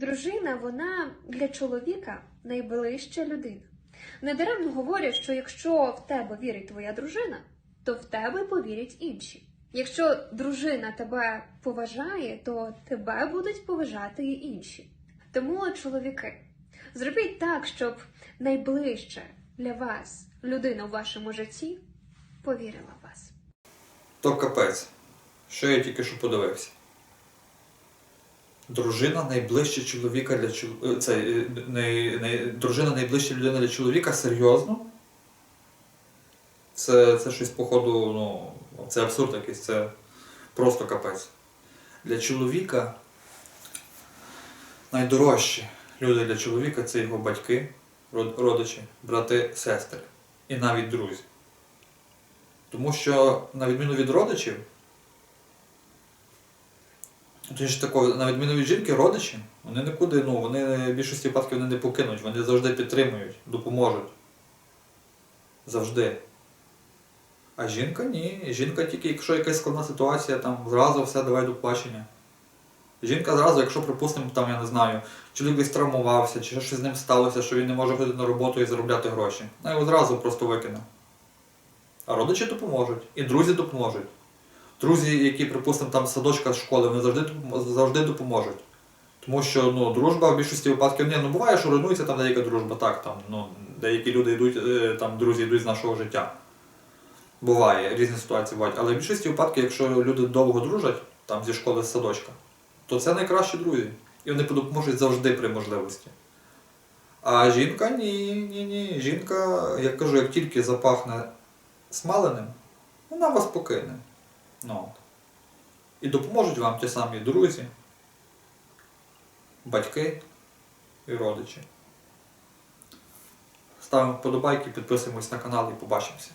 Дружина, вона для чоловіка найближча людина. Недаремно говорять, що якщо в тебе вірить твоя дружина, то в тебе повірять інші. Якщо дружина тебе поважає, то тебе будуть поважати і інші. Тому, чоловіки, зробіть так, щоб найближча для вас людина в вашому житті повірила в вас. То капець. Що я тільки що подивився? Дружина найближча чоловіка для чоловіка. Це е, най... най... дружина найближча людина для чоловіка? Серйозно? Це, це щось, походу, ну, це абсурд якийсь, це просто капець. Для чоловіка найдорожчі люди для чоловіка це його батьки, родичі, брати, сестри і навіть друзі. Тому що, на відміну від родичів, Точніше такого, на відміну від жінки, родичі, вони нікуди, ну, вони в більшості випадків вони не покинуть, вони завжди підтримують, допоможуть. Завжди. А жінка ні. Жінка тільки, якщо якась складна ситуація, там зразу все давай до плачення. Жінка зразу, якщо, припустимо, там, я не знаю, чоловік десь травмувався, чи щось з ним сталося, що він не може ходити на роботу і заробляти гроші. Вона його зразу просто викине. А родичі допоможуть, і друзі допоможуть. Друзі, які, припустимо, там садочка школи, вони завжди, завжди допоможуть. Тому що ну, дружба в більшості випадків ні, ну буває, що руйнується там деяка дружба, так, там, ну, деякі люди йдуть, е, там, друзі йдуть з нашого життя. Буває, різні ситуації бувають. Але в більшості випадків, якщо люди довго дружать, там зі школи з садочка, то це найкращі друзі. І вони допоможуть завжди при можливості. А жінка ні, ні, ні. Жінка, як кажу, як тільки запахне смаленим, вона вас покине. Ну. І допоможуть вам ті самі друзі, батьки і родичі. Ставимо вподобайки, підписуємось на канал і побачимося.